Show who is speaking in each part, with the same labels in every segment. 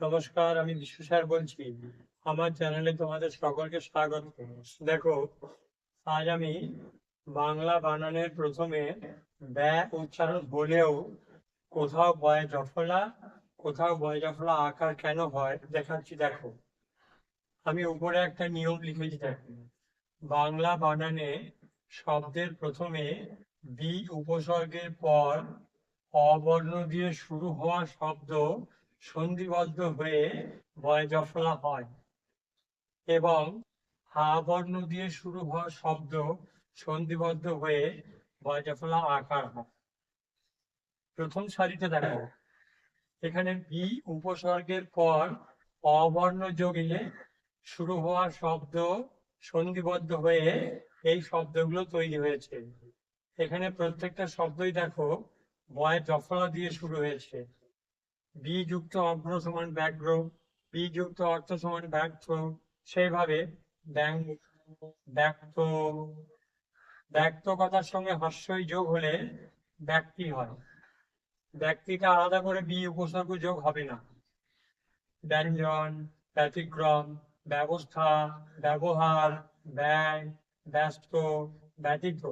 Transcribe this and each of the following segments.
Speaker 1: নমস্কার, আমি বিশ্ব স্যার বলছি। আমার চ্যানেলে তোমাদের সকলকে স্বাগত। দেখো, আজ আমি বাংলা বানানের প্রথমে ব্যয় উচ্চারণ হলেও কোথাও বয় জফলা, কোথাও বয় জফলা আকার কেন হয় দেখাচ্ছি, দেখো। আমি উপরে একটা নিয়ম লিখেছি, দেখো। বাংলা বানানে শব্দের প্রথমে বি উপসর্গের পর অবর্ণ দিয়ে শুরু হওয়া শব্দ সন্ধিবদ্ধ হয়ে বয় জফলা হয় এবং হা বর্ণ দিয়ে শুরু হওয়া শব্দ সন্ধিবদ্ধ হয়ে বয় জফলা আকার হয়। প্রথম সারিতে দেখো। এখানে বি উপসর্গের পর অবর্ণ যোগে শুরু হওয়া শব্দ সন্ধিবদ্ধ হয়ে এই শব্দগুলো তৈরি হয়েছে। এখানে প্রত্যেকটা শব্দই দেখো বয় জফলা দিয়ে শুরু হয়েছে। বি যুক্ত অভ্র সমান ব্যাঘ্র বি যুক্ত অর্থ সমান ব্যর্থ সেইভাবে ব্যক্ত ব্যক্ত কথার সঙ্গে হাস্যই যোগ হলে ব্যক্তি হয়। ব্যক্তিটা আলাদা করে বি উপসর্গ যোগ হবে না। ব্যঞ্জন, ব্যতিক্রম, ব্যবস্থা, ব্যবহার, ব্যয়, ব্যস্ত ব্যতীত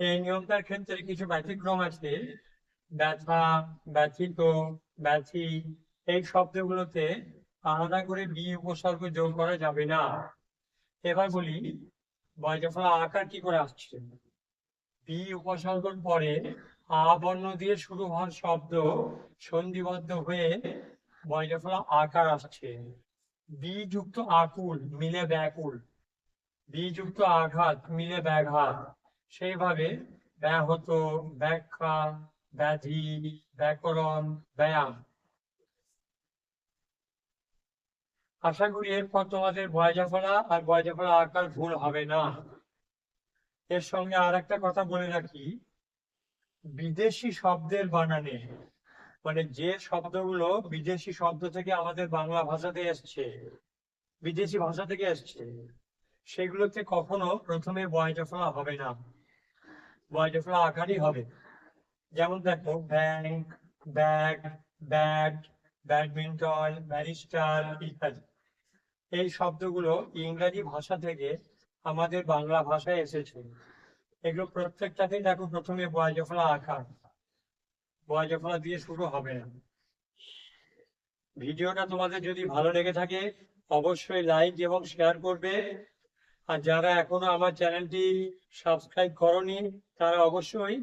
Speaker 1: এই নিয়মটার ক্ষেত্রে কিছু ব্যতিক্রম আছে। ব্যথা, ব্যথিত, ব্যথি এই শব্দগুলোতে আলাদা করে বি উপসর্গ যোগ করা যাবে না। এবার বলি বয়জফলা আকার কি করে আসছে? বি উপসর্গর পরে আ বর্ণ দিয়ে শুরু হওয়ার শব্দ সন্ধিবদ্ধ হয়ে বয়জফলা আকার আসছে, বি যুক্ত আকুল মিলে ব্যাকুল, বি যুক্ত আঘাত মিলে ব্যাঘাত, সেইভাবে ব্যাহত, ব্যাখ্যা ব্যাধি, ব্যাকরণ, ব্যায়াম। আশা করি এরপর তোমাদের বয়জাফলা আর বয়জাফলা আকার ভুল হবে না। এর সঙ্গে আর একটা কথা বলে রাখি। বিদেশি শব্দের বানানে মানে যে শব্দগুলো বিদেশি শব্দ থেকে আমাদের বাংলা ভাষাতে এসছে, বিদেশি ভাষা থেকে এসছে, সেগুলোতে কখনো প্রথমে বয়জাফলা হবে না। বয়জাফলা আকারই হবে। যেমন দেখো bank bag bat badminton barrister ইত্যাদি। এই শব্দগুলো ইংরাজি ভাষা থেকে আমাদের বাংলা ভাষায় এসেছে। এগুলো প্রত্যেকটাতেই দেখো প্রথমে বয়জফলা আকার বয়জফলা দিয়ে শুরু হবে। না ভিডিওটা তোমাদের যদি ভালো লেগে থাকে, অবশ্যই লাইক এবং শেয়ার করবে। আর যারা এখনও আমার চ্যানেলটি সাবস্ক্রাইব করনি, তারা অবশ্যই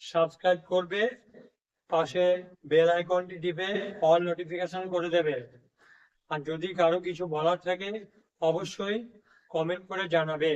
Speaker 1: সাবস্ক্রাইব করবে, পাশে বেল আইকনটি টিপে অল নোটিফিকেশন করে দেবে। আর যদি কারও কিছু বলার থাকে, অবশ্যই কমেন্ট করে জানাবে।